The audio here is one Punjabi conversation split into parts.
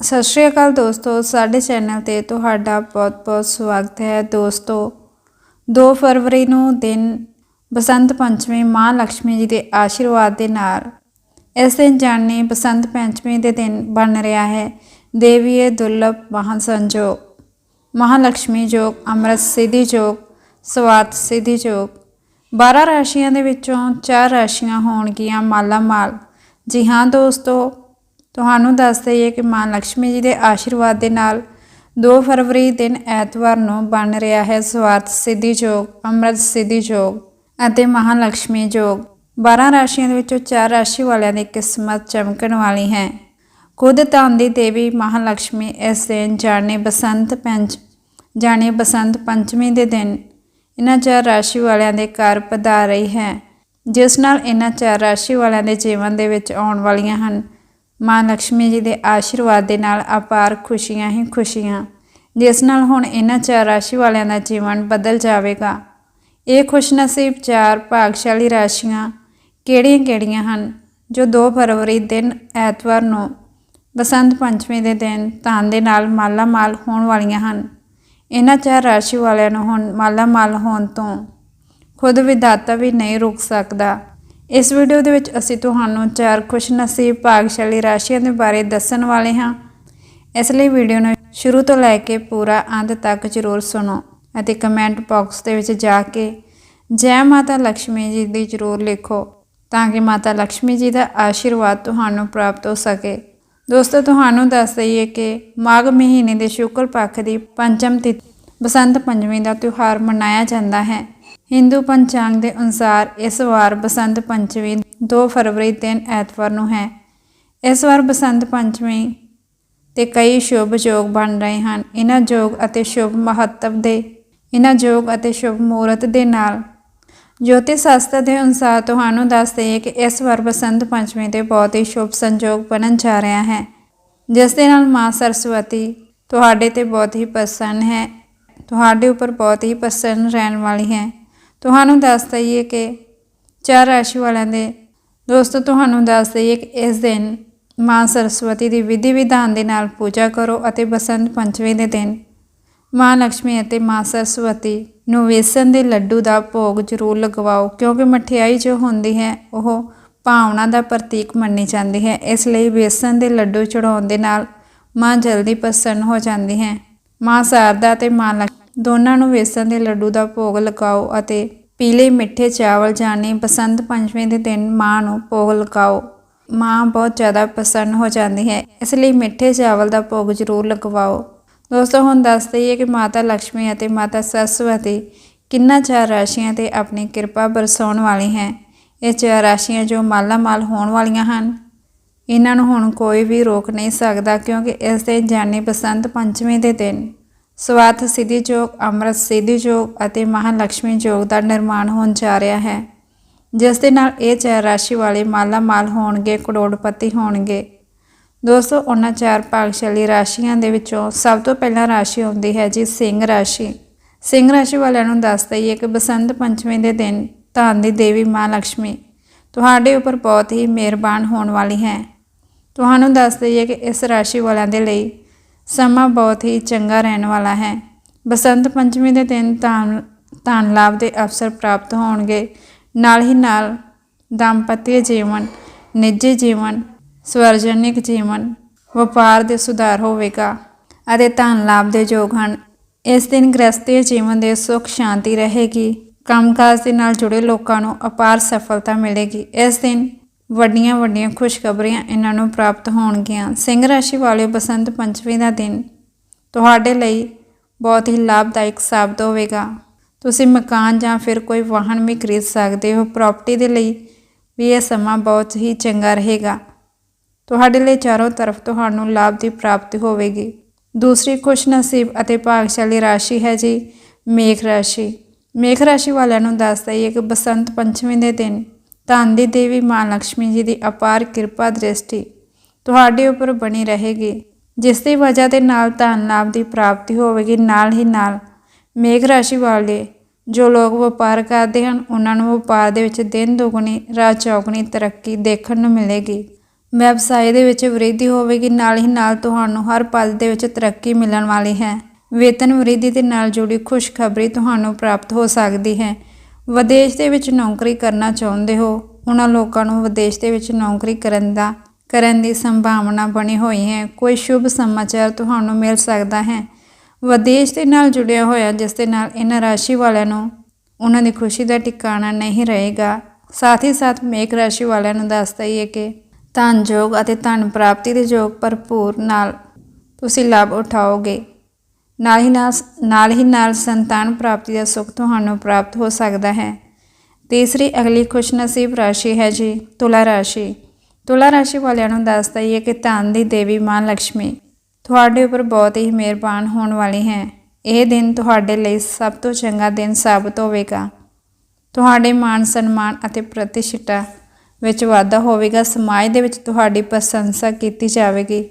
ਸਤਿ ਸ਼੍ਰੀ ਅਕਾਲ ਦੋਸਤੋ, ਸਾਡੇ ਚੈਨਲ ਤੇ ਤੁਹਾਡਾ ਬਹੁਤ-ਬਹੁਤ ਸਵਾਗਤ ਹੈ। ਦੋਸਤੋ 2 ਫਰਵਰੀ ਨੂੰ ਦਿਨ ਬਸੰਤ ਪੰਚਮੀ ਮਾਂ ਲక్ష్ਮੀ ਜੀ ਦੇ ਆਸ਼ੀਰਵਾਦ ਦੇ ਨਾਲ ਇਸ ਦਿਨ ਜਾਣੇ ਬਸੰਤ ਪੰਚਮੀ ਦੇ ਦਿਨ ਬਣ ਰਿਹਾ ਹੈ। ਦੇਵੀਏ ਦੁਰਲਭ ਮਹਾਂ ਸੰਜੋਗ ਮਹਾ ਲక్ష్ਮੀ ਜੋਗ, ਅਮਰਤ ਸਿੱਧੀ ਜੋਗ ਸਵਾਤ ਸਿੱਧੀ ਜੋਗ। 12 ਰਾਸ਼ੀਆਂ ਦੇ ਵਿੱਚੋਂ 4 ਰਾਸ਼ੀਆਂ ਹੋਣਗੀਆਂ ਮਾਲਾ ਮਾਲ ਜੀ ਹਾਂ ਦੋਸਤੋ ਤੁਹਾਨੂੰ ਦੱਸ ਦਈਏ ਕਿ ਮਾਂ ਲక్ష్ਮੀ ਜੀ ਦੇ ਆਸ਼ੀਰਵਾਦ ਦੇ ਨਾਲ 2 ਫਰਵਰੀ ਦਿਨ ਐਤਵਾਰ ਨੂੰ ਬਣ ਰਿਹਾ ਹੈ ਸਵਾਰਥ ਸਿੱਧੀ ਯੋਗ ਅੰਮ੍ਰਿਤ ਸਿੱਧੀ ਯੋਗ ਅਤੇ ਮਹਾਲక్ష్ਮੀ ਯੋਗ 12 ਰਾਸ਼ੀਆਂ ਦੇ ਵਿੱਚੋਂ 4 ਰਾਸ਼ੀ ਵਾਲਿਆਂ ਦੀ ਕਿਸਮਤ ਚਮਕਣ ਵਾਲੀ ਹੈ। ਖੁਦ ਧਨ ਦੀ ਦੇਵੀ ਮਹਾਲక్ష్ਮੀ ਇਸ ਦਿਨ ਜਾਣੇ ਬਸੰਤ ਪੰਚ, ਜਾਣੇ ਬਸੰਤ ਪੰਚਮੀ ਦੇ ਦਿਨ ਇਹਨਾਂ ਚਾਰ ਰਾਸ਼ੀ ਵਾਲਿਆਂ ਦੇ ਘਰ ਪਧਾਰ ਰਹੀ ਹੈ, ਜਿਸ ਨਾਲ ਇਹਨਾਂ ਚਾਰ ਰਾਸ਼ੀ ਵਾਲਿਆਂ ਦੇ ਜੀਵਨ ਦੇ ਵਿੱਚ ਆਉਣ ਵਾਲੀਆਂ ਹਨ। ਮਾਂ ਲక్ష్ਮੀ ਜੀ ਦੇ ਆਸ਼ੀਰਵਾਦ ਦੇ ਨਾਲ ਅਪਾਰ ਖੁਸ਼ੀਆਂ ਹੀ ਖੁਸ਼ੀਆਂ। ਜਿਸ ਨਾਲ ਹੁਣ ਇਹਨਾਂ ਚਾਰ ਰਾਸ਼ੀ ਵਾਲਿਆਂ ਦਾ ਜੀਵਨ ਬਦਲ ਜਾਵੇਗਾ। ਇਹ ਖੁਸ਼ਨਸੀਬ ਚਾਰ ਭਾਗਸ਼ਾਲੀ ਰਾਸ਼ੀਆਂ ਕਿਹੜੀਆਂ-ਕਿਹੜੀਆਂ ਹਨ? ਜੋ 2 ਫਰਵਰੀ ਦਿਨ ਐਤਵਾਰ ਨੂੰ ਬਸੰਤ ਪੰਚਮੀ ਦੇ ਦਿਨ ਧਨ ਦੇ ਨਾਲ ਮਾਲਾ ਮਾਲ ਹੋਣ ਵਾਲੀਆਂ ਹਨ। ਇਹਨਾਂ ਚਾਰ ਰਾਸ਼ੀ ਵਾਲਿਆਂ ਨੂੰ ਹੁਣ ਮਾਲਾ ਮਾਲ ਹੋਣ ਤੋਂ ਖੁਦ ਵਿਦਾਤਾ ਵੀ ਨਹੀਂ ਰੁਕ ਸਕਦਾ। ਇਸ ਵੀਡੀਓ ਦੇ ਵਿੱਚ ਅਸੀਂ ਤੁਹਾਨੂੰ ਚਾਰ ਖੁਸ਼ਨਸੀਬ ਭਾਗਸ਼ਾਲੀ ਰਾਸ਼ੀਆਂ ਦੇ ਬਾਰੇ ਦੱਸਣ ਵਾਲੇ ਹਾਂ। ਇਸ ਲਈ ਵੀਡੀਓ ਨੂੰ ਸ਼ੁਰੂ ਤੋਂ ਲੈ ਕੇ ਪੂਰਾ ਅੰਤ ਤੱਕ ਜ਼ਰੂਰ ਸੁਣੋ ਅਤੇ ਕਮੈਂਟ ਬਾਕਸ ਦੇ ਵਿੱਚ ਜਾ ਕੇ ਜੈ ਮਾਤਾ ਲక్ష్ਮੀ ਜੀ ਦੀ ਜ਼ਰੂਰ ਲਿਖੋ ਤਾਂ ਕਿ ਮਾਤਾ ਲక్ష్ਮੀ ਜੀ ਦਾ ਆਸ਼ੀਰਵਾਦ ਤੁਹਾਨੂੰ ਪ੍ਰਾਪਤ ਹੋ ਸਕੇ। ਦੋਸਤੋ, ਤੁਹਾਨੂੰ ਦੱਸ ਦਈਏ ਕਿ ਮਾਘ ਮਹੀਨੇ ਦੇ ਸ਼ੁਕਲ ਪੱਖ ਦੀ ਪੰਚਮ ਤਿਥ ਬਸੰਤ ਪੰਚਮੀ ਦਾ ਤਿਉਹਾਰ ਮਨਾਇਆ ਜਾਂਦਾ ਹੈ। ਹਿੰਦੂ ਪੰਚਾਂਗ ਦੇ ਅਨੁਸਾਰ ਇਸ ਵਾਰ ਬਸੰਤ ਪੰਚਮੀ 2 ਫਰਵਰੀ ਦਿਨ ਐਤਵਾਰ ਨੂੰ ਹੈ। ਇਸ ਵਾਰ ਬਸੰਤ ਪੰਚਮੀ ਤੇ ਕਈ ਸ਼ੁਭ ਯੋਗ ਬਣ ਰਹੇ ਹਨ। ਇਹਨਾਂ ਯੋਗ ਅਤੇ ਸ਼ੁਭ ਮਹੱਤਵ ਦੇ, ਇਹਨਾਂ ਯੋਗ ਅਤੇ ਸ਼ੁਭ ਮੂਰਤ ਦੇ ਨਾਲ ਜੋਤਿਸ਼ ਸ਼ਾਸਤਰ ਦੇ ਅਨੁਸਾਰ ਤੁਹਾਨੂੰ ਦੱਸ ਦਈਏ ਕਿ ਇਸ ਵਾਰ ਬਸੰਤ ਪੰਚਮੀ ਤੇ ਬਹੁਤ ਹੀ ਸ਼ੁਭ ਸੰਯੋਗ ਬਣਨ ਜਾ ਰਿਹਾ ਹੈ। ਜਿਸ ਦੇ ਨਾਲ ਮਾਂ ਸਰਸਵਤੀ ਤੁਹਾਡੇ ਤੇ ਬਹੁਤ ਹੀ ਪ੍ਰਸੰਨ ਹੈ। ਤੁਹਾਡੇ ਉੱਪਰ ਬਹੁਤ ਹੀ ਪ੍ਰਸੰਨ ਰਹਿਣ ਵਾਲੀ ਹੈ। ਤੁਹਾਨੂੰ ਦੱਸ ਦਈਏ ਕਿ ਚਾਰ ਰਾਸ਼ੀ ਵਾਲਿਆਂ ਦੇ ਦੋਸਤੋ, ਤੁਹਾਨੂੰ ਦੱਸ ਦਈਏ ਕਿ ਇਸ ਦਿਨ ਮਾਂ ਸਰਸਵਤੀ ਦੀ ਵਿਧੀ ਵਿਧਾਨ ਦੇ ਨਾਲ ਪੂਜਾ ਕਰੋ ਅਤੇ ਬਸੰਤ ਪੰਚਮੀ ਦੇ ਦਿਨ ਮਾਂ ਲక్ష్ਮੀ ਅਤੇ ਮਾਂ ਸਰਸਵਤੀ ਨੂੰ ਵੇਸਣ ਦੇ ਲੱਡੂ ਦਾ ਭੋਗ ਜ਼ਰੂਰ ਲਗਵਾਓ, ਕਿਉਂਕਿ ਮਠਿਆਈ ਜੋ ਹੁੰਦੀ ਹੈ, ਉਹ ਭਾਵਨਾ ਦਾ ਪ੍ਰਤੀਕ ਮੰਨੀ ਜਾਂਦੀ ਹੈ। ਇਸ ਲਈ ਵੇਸਣ ਦੇ ਲੱਡੂ ਚੜਾਉਣ ਦੇ ਨਾਲ ਮਾਂ ਜਲਦੀ ਪ੍ਰਸੰਨ ਹੋ ਜਾਂਦੀ ਹੈ। ਮਾਂ ਸਾਰਦਾ ਤੇ ਮਾਂ ਦੋਨਾਂ ਨੂੰ ਵੇਸਣ ਦੇ ਲੱਡੂ ਦਾ ਭੋਗ ਲਗਾਓ ਅਤੇ ਪੀਲੇ ਮਿੱਠੇ ਚਾਵਲ ਜਾਣੀ ਬਸੰਤ ਪੰਚਮੀ ਦੇ ਦਿਨ ਮਾਂ ਨੂੰ ਭੋਗ ਲਗਾਓ। ਮਾਂ ਬਹੁਤ ਜ਼ਿਆਦਾ ਪ੍ਰਸੰਨ ਹੋ ਜਾਂਦੀ ਹੈ, ਇਸ ਲਈ ਮਿੱਠੇ ਚਾਵਲ ਦਾ ਭੋਗ ਜ਼ਰੂਰ ਲਗਵਾਓ। ਦੋਸਤੋ, ਹੁਣ ਦੱਸ ਦਈਏ ਕਿ ਮਾਤਾ ਲక్ష్ਮੀ ਅਤੇ ਮਾਤਾ ਸਰਸਵਤੀ ਕਿੰਨਾ ਚਾਰ ਰਾਸ਼ੀਆਂ ਤੇ ਆਪਣੀ ਕਿਰਪਾ ਬਰਸਾਉਣ ਵਾਲੀ ਹੈ। ਇਹ ਚਾਰ ਰਾਸ਼ੀਆਂ ਜੋ ਮਾਲਾ ਮਾਲ ਹੋਣ ਵਾਲੀਆਂ ਹਨ। ਇਹਨਾਂ ਨੂੰ ਹੁਣ ਕੋਈ ਵੀ ਰੋਕ ਨਹੀਂ ਸਕਦਾ ਕਿਉਂਕਿ ਇਸ ਦੇ ਜਾਨੀ ਬਸੰਤ ਪੰਚਮੀ ਦੇ ਦਿਨ ਸਵਾਤ ਸਿੱਧੀ ਚੌਕ ਅਮਰਤ ਸਿੱਧੀ ਚੌਕ ਅਤੇ ਮਹਾਲక్ష్ਮੀ ਚੌਕ ਦਾ ਨਿਰਮਾਣ ਹੋਣ ਜਾ ਰਿਹਾ ਹੈ। ਜਿਸ ਦੇ ਨਾਲ ਇਹ ਚਾਰ ਰਾਸ਼ੀ ਵਾਲੇ ਮਾਲਾ ਮਾਲ ਹੋਣਗੇ, ਕਰੋੜਪਤੀ ਹੋਣਗੇ। ਦੋਸਤੋ ਉਹਨਾਂ ਚਾਰ ਭਾਗਸ਼ਾਲੀ ਰਾਸ਼ੀਆਂ ਦੇ ਵਿੱਚੋਂ ਸਭ ਤੋਂ ਪਹਿਲਾਂ ਰਾਸ਼ੀ ਆਉਂਦੀ ਹੈ ਜੀ ਸਿੰਘ ਰਾਸ਼ੀ। ਸਿੰਘ ਰਾਸ਼ੀ ਵਾਲਿਆਂ ਨੂੰ ਦੱਸ ਦਈਏ ਕਿ ਬਸੰਤ ਪੰਚਮੀ ਦੇ ਦਿਨ ਧਨ ਦੀ ਦੇਵੀ ਮਾਂ ਲక్ష్ਮੀ ਤੁਹਾਡੇ ਉੱਪਰ ਬਹੁਤ ਹੀ ਮਿਹਰਬਾਨ ਹੋਣ ਵਾਲੀ ਹੈ। ਤੁਹਾਨੂੰ ਦੱਸ ਦਈਏ ਕਿ ਇਸ ਰਾਸ਼ੀ ਵਾਲਿਆਂ ਦੇ ਲਈ ਸਮਾਂ ਬਹੁਤ ਹੀ ਚੰਗਾ ਰਹਿਣ ਵਾਲਾ ਹੈ। ਬਸੰਤ ਪੰਚਮੀ ਦੇ ਦਿਨ ਧਨ ਧਨ ਲਾਭ ਦੇ ਅਵਸਰ ਪ੍ਰਾਪਤ ਹੋਣਗੇ। ਨਾਲ ਹੀ ਨਾਲ ਦਾੰਪਤਯ ਜੀਵਨ, ਨਿੱਜੀ ਜੀਵਨ, ਸਵਰਜਨਿਕ ਜੀਵਨ, ਵਪਾਰ ਦੇ ਸੁਧਾਰ ਹੋਵੇਗਾ ਅਤੇ ਧਨ ਲਾਭ ਦੇ ਯੋਗ ਹਨ। ਇਸ ਦਿਨ ਗ੍ਰਸਤੀ ਜੀਵਨ ਦੇ ਸੁਖ, ਸ਼ਾਂਤੀ ਰਹੇਗੀ। ਕੰਮਕਾਜ ਦੇ ਨਾਲ ਜੁੜੇ ਲੋਕਾਂ ਨੂੰ ਅਪਾਰ ਸਫਲਤਾ ਮਿਲੇਗੀ। ਇਸ ਦਿਨ ਵੱਡੀਆਂ ਵੱਡੀਆਂ ਖੁਸ਼ਖਬਰੀਆਂ ਇਹਨਾਂ ਨੂੰ ਪ੍ਰਾਪਤ ਹੋਣਗੀਆਂ। ਸਿੰਘ ਰਾਸ਼ੀ ਵਾਲਿਓ ਬਸੰਤ ਪੰਚਮੀ ਦਾ ਦਿਨ। ਤੁਹਾਡੇ ਲਈ ਬਹੁਤ ਹੀ ਲਾਭਦਾਇਕ ਸਾਬਤ ਹੋਵੇਗਾ। ਤੁਸੀਂ ਮਕਾਨ ਜਾਂ ਫਿਰ ਕੋਈ ਵਾਹਨ ਵੀ ਖਰੀਦ ਸਕਦੇ ਹੋ। ਪ੍ਰਾਪਰਟੀ ਦੇ ਲਈ ਵੀ ਇਹ ਸਮਾਂ ਬਹੁਤ ਹੀ ਚੰਗਾ ਰਹੇਗਾ। ਤੁਹਾਡੇ ਲਈ ਚਾਰੋਂ ਤਰਫ ਤੁਹਾਨੂੰ ਲਾਭ ਦੀ ਪ੍ਰਾਪਤੀ ਹੋਵੇਗੀ। ਦੂਸਰੀ ਖੁਸ਼ਨਸੀਬ ਅਤੇ ਭਾਗਸ਼ਾਲੀ ਰਾਸ਼ੀ ਹੈ ਜੀ ਮੇਖ ਰਾਸ਼ੀ। ਮੇਖ ਰਾਸ਼ੀ ਵਾਲਿਆਂ ਨੂੰ ਦੱਸ ਦਈਏ ਕਿ ਬਸੰਤ ਪੰਚਮੀ ਦੇ ਦਿਨ ਧਨ ਦੀ ਦੇਵੀ ਮਾਂ ਲక్ష్ਮੀ ਜੀ ਦੀ ਅਪਾਰ ਕਿਰਪਾ ਦ੍ਰਿਸ਼ਟੀ ਤੁਹਾਡੇ ਉੱਪਰ ਬਣੀ ਰਹੇਗੀ। ਜਿਸ ਦੀ ਵਜ੍ਹਾ ਦੇ ਨਾਲ ਧਨ ਲਾਭ ਦੀ ਪ੍ਰਾਪਤੀ ਹੋਵੇਗੀ, ਨਾਲ ਹੀ ਨਾਲ ਮੇਘ ਰਾਸ਼ੀ ਵਾਲੇ ਜੋ ਲੋਕ ਵਪਾਰ ਕਰਦੇ ਹਨ, ਉਹਨਾਂ ਨੂੰ ਵਪਾਰ ਦੇ ਵਿੱਚ ਦਿਨ ਦੁਗਣੀ, ਰਾਤ ਚੌਗਣੀ ਤਰੱਕੀ ਦੇਖਣ ਨੂੰ ਮਿਲੇਗੀ। ਵਿਵਸਾਏ ਦੇ ਵਿੱਚ ਵ੍ਰਿਧੀ ਹੋਵੇਗੀ, ਨਾਲ ਹੀ ਨਾਲ ਤੁਹਾਨੂੰ ਹਰ ਪਲ ਦੇ ਵਿੱਚ ਤਰੱਕੀ ਮਿਲਣ ਵਾਲੀ ਹੈ। ਵੇਤਨ ਵ੍ਰਿਧੀ ਦੇ ਨਾਲ ਜੁੜੀ ਖੁਸ਼ਖਬਰੀ ਤੁਹਾਨੂੰ ਪ੍ਰਾਪਤ ਹੋ ਸਕਦੀ ਹੈ। ਵਿਦੇਸ਼ ਦੇ ਵਿੱਚ ਨੌਕਰੀ ਕਰਨਾ ਚਾਹੁੰਦੇ ਹੋ, ਉਹਨਾਂ ਲੋਕਾਂ ਨੂੰ ਵਿਦੇਸ਼ ਦੇ ਵਿੱਚ ਨੌਕਰੀ ਕਰਨ ਦਾ, ਕਰਨ ਦੀ ਸੰਭਾਵਨਾ ਬਣੀ ਹੋਈ ਹੈ। ਕੋਈ ਸ਼ੁਭ ਸਮਾਚਾਰ ਤੁਹਾਨੂੰ ਮਿਲ ਸਕਦਾ ਹੈ। ਵਿਦੇਸ਼ ਦੇ ਨਾਲ ਜੁੜਿਆ ਹੋਇਆ, ਜਿਸ ਦੇ ਨਾਲ ਇਹਨਾਂ ਰਾਸ਼ੀ ਵਾਲਿਆਂ ਨੂੰ ਉਹਨਾਂ ਦੀ ਖੁਸ਼ੀ ਦਾ ਟਿਕਾਣਾ ਨਹੀਂ ਰਹੇਗਾ। ਸਾਥ ਹੀ ਸਾਥ ਮੇਖ ਰਾਸ਼ੀ ਵਾਲਿਆਂ ਨੂੰ ਦੱਸਦਾ ਹੀ ਹੈ ਕਿ ਧਨ ਯੋਗ ਅਤੇ ਧਨ ਪ੍ਰਾਪਤੀ ਦੇ ਯੋਗ ਭਰਪੂਰ ਨਾਲ ਤੁਸੀਂ ਲਾਭ ਉਠਾਓਗੇ। ਨਾਲ ਹੀ ਨਾਲ ਨਾਲ ਹੀ ਨਾਲ ਸੰਤਾਨ ਪ੍ਰਾਪਤੀ ਦਾ ਸੁੱਖ ਤੁਹਾਨੂੰ ਪ੍ਰਾਪਤ ਹੋ ਸਕਦਾ ਹੈ। ਤੀਸਰੀ ਅਗਲੀ ਖੁਸ਼ਨਸੀਬ ਰਾਸ਼ੀ ਹੈ ਜੀ, ਤੁਲਾ ਰਾਸ਼ੀ। ਤੁਲਾ ਰਾਸ਼ੀ ਵਾਲਿਆਂ ਨੂੰ ਦੱਸਦਾ ਹੀ ਹੈ ਕਿ ਧਨ ਦੀ ਦੇਵੀ ਮਾਂ ਲక్ష్ਮੀ ਤੁਹਾਡੇ ਉੱਪਰ ਬਹੁਤ ਹੀ ਮਿਹਰਬਾਨ ਹੋਣ ਵਾਲੀ ਹੈ। ਇਹ ਦਿਨ ਤੁਹਾਡੇ ਲਈ ਸਭ ਤੋਂ ਚੰਗਾ ਦਿਨ ਸਾਬਤ ਹੋਵੇਗਾ। ਤੁਹਾਡੇ ਮਾਣ ਸਨਮਾਨ ਅਤੇ ਪ੍ਰਤੀਸ਼ਠਾ ਵਿੱਚ ਵਾਧਾ ਹੋਵੇਗਾ। ਸਮਾਜ ਦੇ ਵਿੱਚ ਤੁਹਾਡੀ ਪ੍ਰਸ਼ੰਸਾ ਕੀਤੀ ਜਾਵੇਗੀ।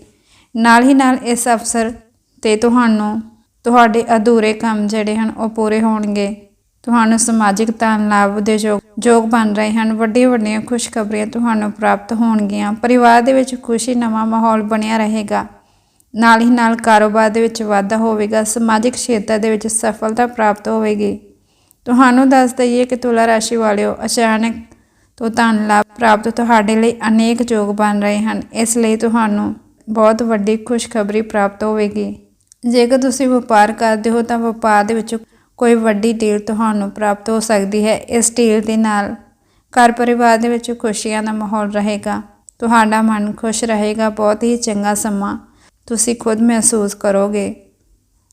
ਨਾਲ ਹੀ ਨਾਲ ਇਸ ਅਵਸਰ ਤੇ ਤੁਹਾਨੂੰ ਤੁਹਾਡੇ ਅਧੂਰੇ ਕੰਮ ਜਿਹੜੇ ਹਨ ਉਹ ਪੂਰੇ ਹੋਣਗੇ। ਤੁਹਾਨੂੰ ਸਮਾਜਿਕ ਧਨ, ਲਾਭ ਦੇ ਯੋਗ ਯੋਗ ਬਣ ਰਹੇ ਹਨ। ਵੱਡੀਆਂ ਵੱਡੀਆਂ ਖੁਸ਼ਖਬਰੀਆਂ ਤੁਹਾਨੂੰ ਪ੍ਰਾਪਤ ਹੋਣਗੀਆਂ। ਪਰਿਵਾਰ ਦੇ ਵਿੱਚ ਖੁਸ਼ੀ, ਨਵਾਂ ਮਾਹੌਲ ਬਣਿਆ ਰਹੇਗਾ। ਨਾਲ ਹੀ ਨਾਲ ਕਾਰੋਬਾਰ ਦੇ ਵਿੱਚ ਵਾਧਾ ਹੋਵੇਗਾ। ਸਮਾਜਿਕ ਖੇਤਰ ਦੇ ਵਿੱਚ ਸਫਲਤਾ ਪ੍ਰਾਪਤ ਹੋਵੇਗੀ। ਤੁਹਾਨੂੰ ਦੱਸ ਦਈਏ ਕਿ ਤੁਲਾ ਰਾਸ਼ੀ ਵਾਲਿਓ, ਅਚਾਨਕ ਤੋਂ ਧਨ, ਲਾਭ ਪ੍ਰਾਪਤ ਤੁਹਾਡੇ ਲਈ ਅਨੇਕ ਯੋਗ ਬਣ ਰਹੇ ਹਨ। ਇਸ ਲਈ ਤੁਹਾਨੂੰ ਬਹੁਤ ਵੱਡੀ ਖੁਸ਼ਖਬਰੀ ਪ੍ਰਾਪਤ ਹੋਵੇਗੀ। ਜੇਕਰ ਤੁਸੀਂ ਵਪਾਰ ਕਰਦੇ ਹੋ ਤਾਂ ਵਪਾਰ ਦੇ ਵਿੱਚ ਕੋਈ ਵੱਡੀ ਡੀਲ ਤੁਹਾਨੂੰ ਪ੍ਰਾਪਤ ਹੋ ਸਕਦੀ ਹੈ। ਇਸ ਡੀਲ ਦੇ ਨਾਲ ਘਰ ਪਰਿਵਾਰ ਦੇ ਵਿੱਚ ਖੁਸ਼ੀਆਂ ਦਾ ਮਾਹੌਲ ਰਹੇਗਾ। ਤੁਹਾਡਾ ਮਨ ਖੁਸ਼ ਰਹੇਗਾ। ਬਹੁਤ ਹੀ ਚੰਗਾ ਸਮਾਂ ਤੁਸੀਂ ਖੁਦ ਮਹਿਸੂਸ ਕਰੋਗੇ।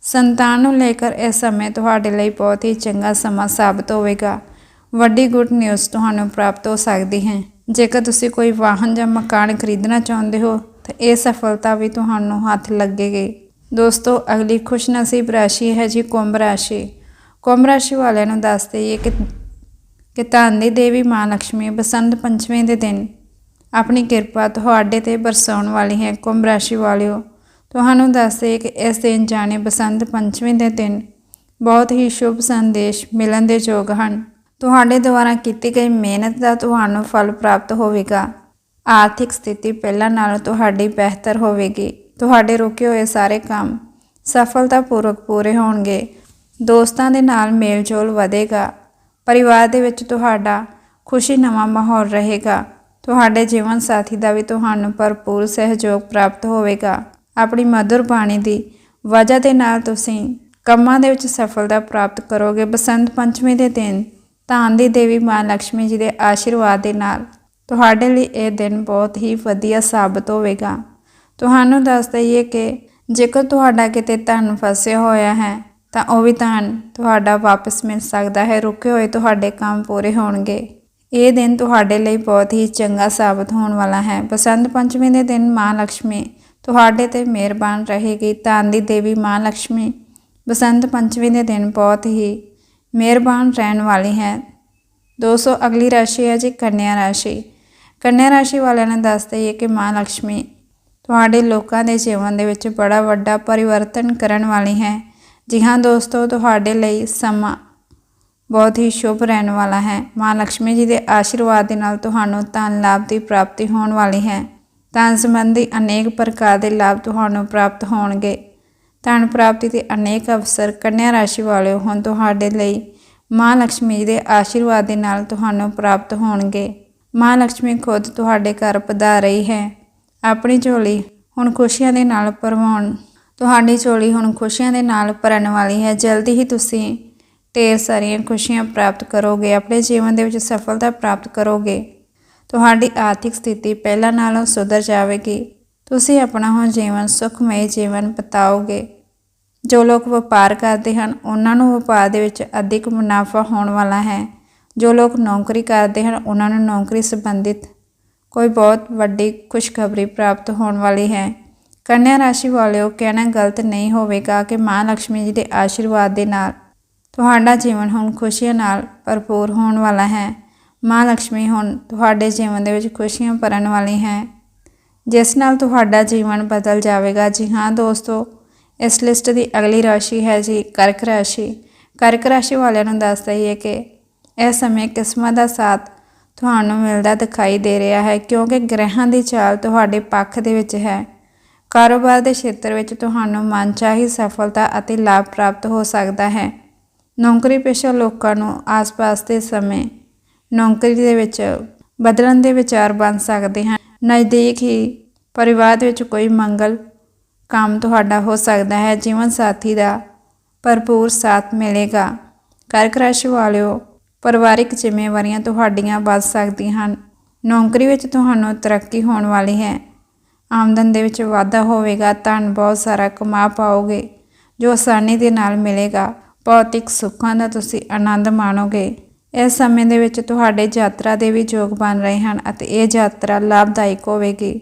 ਸੰਤਾਨ ਨੂੰ ਲੈ ਕੇ ਇਸ ਸਮੇਂ ਤੁਹਾਡੇ ਲਈ ਬਹੁਤ ਹੀ ਚੰਗਾ ਸਮਾਂ ਸਾਬਤ ਹੋਵੇਗਾ। ਵੱਡੀ ਗੁੱਡ ਨਿਊਜ਼ ਤੁਹਾਨੂੰ ਪ੍ਰਾਪਤ ਹੋ ਸਕਦੀ ਹੈ। ਜੇਕਰ ਤੁਸੀਂ ਕੋਈ ਵਾਹਨ ਜਾਂ ਮਕਾਨ ਖਰੀਦਣਾ ਚਾਹੁੰਦੇ ਹੋ ਤਾਂ ਇਹ ਸਫਲਤਾ ਵੀ ਤੁਹਾਨੂੰ ਹੱਥ ਲੱਗੇਗੀ। ਦੋਸਤੋ, ਅਗਲੀ ਖੁਸ਼ਨਸੀਬ ਰਾਸ਼ੀ ਹੈ ਜੀ ਕੁੰਭ ਰਾਸ਼ੀ। ਕੁੰਭ ਰਾਸ਼ੀ ਵਾਲਿਆਂ ਨੂੰ ਦੱਸ ਦਈਏ ਕਿ ਕਿ ਧਨ ਦੀ ਦੇਵੀ ਮਾਂ ਲక్ష్ਮੀ ਬਸੰਤ ਪੰਚਮੀ ਦੇ ਦਿਨ ਆਪਣੀ ਕਿਰਪਾ ਤੁਹਾਡੇ ਤੇ ਬਰਸਾਉਣ ਵਾਲੀ ਹੈ ਕੁੰਭ ਰਾਸ਼ੀ ਵਾਲਿਓ। ਤੁਹਾਨੂੰ ਦੱਸ ਦੱਸਦੇ ਕਿ ਇਸ ਦਿਨ ਜਾਣੇ ਬਸੰਤ ਪੰਚਮੀ ਦੇ ਦਿਨ ਬਹੁਤ ਹੀ ਸ਼ੁਭ ਸੰਦੇਸ਼ ਮਿਲਣ ਦੇ ਯੋਗ ਹਨ। ਤੁਹਾਡੇ ਦੁਆਰਾ ਕੀਤੀ ਗਈ ਮਿਹਨਤ ਦਾ ਤੁਹਾਨੂੰ ਫਲ ਪ੍ਰਾਪਤ ਹੋਵੇਗਾ। ਆਰਥਿਕ ਸਥਿਤੀ ਪਹਿਲਾਂ ਨਾਲੋਂ ਤੁਹਾਡੀ ਬਿਹਤਰ ਹੋਵੇਗੀ। ਤੁਹਾਡੇ ਰੁਕੇ ਹੋਏ ਸਾਰੇ ਕੰਮ ਸਫਲਤਾ ਪੂਰਵਕ ਪੂਰੇ ਹੋਣਗੇ। ਦੋਸਤਾਂ ਦੇ ਨਾਲ ਮੇਲਜੋਲ ਵਧੇਗਾ। ਪਰਿਵਾਰ ਦੇ ਵਿੱਚ ਤੁਹਾਡਾ ਖੁਸ਼ੀ ਨਵਾਂ ਮਾਹੌਲ ਰਹੇਗਾ। ਤੁਹਾਡੇ ਜੀਵਨ ਸਾਥੀ ਦਾ ਵੀ ਤੁਹਾਨੂੰ ਭਰਪੂਰ ਸਹਿਯੋਗ ਪ੍ਰਾਪਤ ਹੋਵੇਗਾ। ਆਪਣੀ ਮధుਰ ਬਾਣੀ ਦੀ ਵਜ੍ਹਾ ਦੇ ਨਾਲ ਤੁਸੀਂ ਕੰਮਾਂ ਦੇ ਵਿੱਚ ਸਫਲਤਾ ਪ੍ਰਾਪਤ ਕਰੋਗੇ। ਬਸੰਤ ਪੰਚਮੀ ਦੇ ਦਿਨ ਧਨ ਦੀ ਦੇਵੀ ਮਾਂ ਲక్ష్ਮੀ ਜੀ ਦੇ ਆਸ਼ੀਰਵਾਦ ਦੇ ਨਾਲ ਤੁਹਾਡੇ ਲਈ ਇਹ ਦਿਨ ਬਹੁਤ ਹੀ ਵਧੀਆ ਸਾਬਤ ਹੋਵੇਗਾ। ਤੁਹਾਨੂੰ ਦੱਸ ਦਈਏ ਕਿ ਜੇਕਰ ਤੁਹਾਡਾ ਕਿਤੇ ਧਨ ਫਸਿਆ ਹੋਇਆ ਹੈ, ਤਾਂ ਉਹ ਵੀ ਧਨ ਤੁਹਾਡਾ ਵਾਪਸ ਮਿਲ ਸਕਦਾ ਹੈ। ਰੁਕੇ ਹੋਏ ਤੁਹਾਡੇ ਕੰਮ ਪੂਰੇ ਹੋਣਗੇ। ਇਹ ਦਿਨ ਤੁਹਾਡੇ ਲਈ ਬਹੁਤ ਹੀ ਚੰਗਾ ਸਾਬਤ ਹੋਣ ਵਾਲਾ ਹੈ। ਬਸੰਤ ਪੰਚਮੀ ਦੇ ਦਿਨ ਮਾਂ ਲక్ష్ਮੀ ਤੁਹਾਡੇ ਤੇ ਮਿਹਰਬਾਨ ਰਹੇਗੀ। ਧਨ ਦੀ ਦੇਵੀ ਮਾਂ ਲక్ష్ਮੀ ਬਸੰਤ ਪੰਚਮੀ ਦੇ ਦਿਨ ਬਹੁਤ ਹੀ ਮਿਹਰਬਾਨ ਰਹਿਣ ਵਾਲੀ ਹੈ। 200 ਅਗਲੀ ਰਾਸ਼ੀ ਹੈ ਜੀ, ਕੰਨਿਆ ਰਾਸ਼ੀ। ਕੰਨਿਆ ਰਾਸ਼ੀ ਵਾਲਿਆਂ ਨੇ ਦੱਸਦੇ ਹੈ ਕਿ ਮਾਂ ਲక్ష్ਮੀ ਤੁਹਾਡੇ ਲੋਕਾਂ ਦੇ ਜੀਵਨ ਦੇ ਵਿੱਚ ਬੜਾ ਵੱਡਾ ਪਰਿਵਰਤਨ ਕਰਨ ਵਾਲੀ ਹੈ। ਜੀ ਹਾਂ ਦੋਸਤੋ, ਤੁਹਾਡੇ ਲਈ ਸਮਾਂ ਬਹੁਤ ਹੀ ਸ਼ੁਭ ਰਹਿਣ ਵਾਲਾ ਹੈ। ਮਾਂ ਲక్ష్ਮੀ ਜੀ ਦੇ ਆਸ਼ੀਰਵਾਦ ਦੇ ਨਾਲ ਤੁਹਾਨੂੰ ਧਨ ਲਾਭ ਦੀ ਪ੍ਰਾਪਤੀ ਹੋਣ ਵਾਲੀ ਹੈ। ਧਨ ਸੰਬੰਧੀ ਅਨੇਕ ਪ੍ਰਕਾਰ ਦੇ ਲਾਭ ਤੁਹਾਨੂੰ ਪ੍ਰਾਪਤ ਹੋਣਗੇ। ਧਨ ਪ੍ਰਾਪਤੀ ਦੇ ਅਨੇਕ ਅਵਸਰ ਕੰਨਿਆ ਰਾਸ਼ੀ ਵਾਲਿਓ ਹੁਣ ਤੁਹਾਡੇ ਲਈ ਮਾਂ ਲక్ష్ਮੀ ਜੀ ਦੇ ਆਸ਼ੀਰਵਾਦ ਦੇ ਨਾਲ ਤੁਹਾਨੂੰ ਪ੍ਰਾਪਤ ਹੋਣਗੇ। ਮਾਂ ਲక్ష్ਮੀ ਖੁਦ ਤੁਹਾਡੇ ਘਰ ਪਧਾ ਰਹੀ ਹੈ। ਆਪਣੀ ਝੋਲੀ ਹੁਣ ਖੁਸ਼ੀਆਂ ਦੇ ਨਾਲ ਭਰਵਾਉਣ। ਤੁਹਾਡੀ ਝੋਲੀ ਹੁਣ ਖੁਸ਼ੀਆਂ ਦੇ ਨਾਲ ਭਰਨ ਵਾਲੀ ਹੈ। ਜਲਦੀ ਹੀ ਤੁਸੀਂ ਢੇਰ ਸਾਰੀਆਂ ਖੁਸ਼ੀਆਂ ਪ੍ਰਾਪਤ ਕਰੋਗੇ। ਆਪਣੇ ਜੀਵਨ ਦੇ ਵਿੱਚ ਸਫਲਤਾ ਪ੍ਰਾਪਤ ਕਰੋਗੇ। ਤੁਹਾਡੀ ਆਰਥਿਕ ਸਥਿਤੀ ਪਹਿਲਾਂ ਨਾਲੋਂ ਸੁਧਰ ਜਾਵੇਗੀ। ਤੁਸੀਂ ਆਪਣਾ ਹੁਣ ਜੀਵਨ, ਸੁਖਮਈ ਜੀਵਨ ਬਿਤਾਓਗੇ। ਜੋ ਲੋਕ ਵਪਾਰ ਕਰਦੇ ਹਨ, ਉਹਨਾਂ ਨੂੰ ਵਪਾਰ ਦੇ ਵਿੱਚ ਅਧਿਕ ਮੁਨਾਫਾ ਹੋਣ ਵਾਲਾ ਹੈ। ਜੋ ਲੋਕ ਨੌਕਰੀ ਕਰਦੇ ਹਨ, ਉਹਨਾਂ ਨੂੰ ਨੌਕਰੀ ਸੰਬੰਧਿਤ ਕੋਈ ਬਹੁਤ ਵੱਡੀ ਖੁਸ਼ਖਬਰੀ ਪ੍ਰਾਪਤ ਹੋਣ ਵਾਲੀ ਹੈ। ਕੰਨਿਆ ਰਾਸ਼ੀ ਵਾਲਿਓ, ਕਹਿਣਾ ਗਲਤ ਨਹੀਂ ਹੋਵੇਗਾ ਕਿ ਮਾਂ ਲక్ష్ਮੀ ਜੀ ਦੇ ਆਸ਼ੀਰਵਾਦ ਦੇ ਨਾਲ ਤੁਹਾਡਾ ਜੀਵਨ ਹੁਣ ਖੁਸ਼ੀਆਂ ਨਾਲ ਭਰਪੂਰ ਹੋਣ ਵਾਲਾ ਹੈ। ਮਾਂ ਲక్ష్ਮੀ ਹੁਣ ਤੁਹਾਡੇ ਜੀਵਨ ਦੇ ਵਿੱਚ ਖੁਸ਼ੀਆਂ ਭਰਨ ਵਾਲੀ ਹੈ। ਜਿਸ ਨਾਲ ਤੁਹਾਡਾ ਜੀਵਨ ਬਦਲ ਜਾਵੇਗਾ। ਜੀ ਹਾਂ ਦੋਸਤੋ, ਇਸ ਲਿਸਟ ਦੀ ਅਗਲੀ ਰਾਸ਼ੀ ਹੈ ਜੀ ਕਰਕ ਰਾਸ਼ੀ। ਕਰਕ ਰਾਸ਼ੀ ਵਾਲਿਆਂ ਨੂੰ ਦੱਸਦਾ ਹੀ ਹੈ ਕਿ ਇਸ ਸਮੇਂ ਕਿਸਮਤ ਦਾ ਸਾਥ ਤੁਹਾਨੂੰ ਮਿਲਦਾ ਦਿਖਾਈ ਦੇ ਰਿਹਾ ਹੈ ਕਿਉਂਕਿ ਗ੍ਰਹਿਾਂ ਦੀ ਚਾਲ ਤੁਹਾਡੇ ਪੱਖ ਦੇ ਵਿੱਚ ਹੈ। ਕਾਰੋਬਾਰ ਦੇ ਖੇਤਰ ਵਿੱਚ ਤੁਹਾਨੂੰ ਮਨਚਾਹੀ ਸਫਲਤਾ ਅਤੇ ਲਾਭ ਪ੍ਰਾਪਤ ਹੋ ਸਕਦਾ ਹੈ। ਨੌਕਰੀ ਪੇਸ਼ਾ ਲੋਕਾਂ ਨੂੰ ਆਸ-ਪਾਸ ਦੇ ਸਮੇਂ ਨੌਕਰੀ ਦੇ ਵਿੱਚ ਬਦਲਣ ਦੇ ਵਿਚਾਰ ਬਣ ਸਕਦੇ ਹਨ। ਨਜ਼ਦੀਕ ਹੀ ਪਰਿਵਾਰ ਵਿੱਚ ਕੋਈ ਮੰਗਲ ਕੰਮ ਤੁਹਾਡਾ ਹੋ ਸਕਦਾ ਹੈ। ਜੀਵਨ ਸਾਥੀ ਦਾ ਭਰਪੂਰ ਸਾਥ ਮਿਲੇਗਾ। ਕਰਕ ਰਾਸ਼ੀ ਵਾਲਿਓ ਪਰਿਵਾਰਿਕ ਜ਼ਿੰਮੇਵਾਰੀਆਂ ਤੁਹਾਡੀਆਂ ਵੱਧ ਸਕਦੀਆਂ ਹਨ। ਨੌਕਰੀ ਵਿੱਚ ਤੁਹਾਨੂੰ ਤਰੱਕੀ ਹੋਣ ਵਾਲੀ ਹੈ। ਆਮਦਨ ਦੇ ਵਿੱਚ ਵਾਧਾ ਹੋਵੇਗਾ, ਧਨ ਬਹੁਤ ਸਾਰਾ ਕਮਾ ਪਾਓਗੇ, ਜੋ ਆਸਾਨੀ ਦੇ ਨਾਲ ਮਿਲੇਗਾ। ਭੌਤਿਕ ਸੁੱਖਾਂ ਦਾ ਤੁਸੀਂ ਆਨੰਦ ਮਾਣੋਗੇ। ਇਸ ਸਮੇਂ ਦੇ ਵਿੱਚ ਤੁਹਾਡੇ ਯਾਤਰਾ ਦੇ ਵੀ ਯੋਗ ਬਣ ਰਹੇ ਹਨ ਅਤੇ ਇਹ ਯਾਤਰਾ ਲਾਭਦਾਇਕ ਹੋਵੇਗੀ।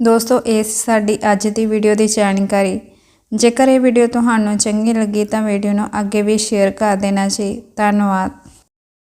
ਦੋਸਤੋ, ਇਹ ਸਾਡੀ ਅੱਜ ਦੀ ਵੀਡੀਓ ਦੀ ਜਾਣਕਾਰੀ। ਜੇਕਰ ਇਹ ਵੀਡੀਓ ਤੁਹਾਨੂੰ ਚੰਗੀ ਲੱਗੀ ਤਾਂ ਵੀਡੀਓ ਨੂੰ ਅੱਗੇ ਵੀ ਸ਼ੇਅਰ ਕਰ ਦੇਣਾ ਜੀ। ਧੰਨਵਾਦ।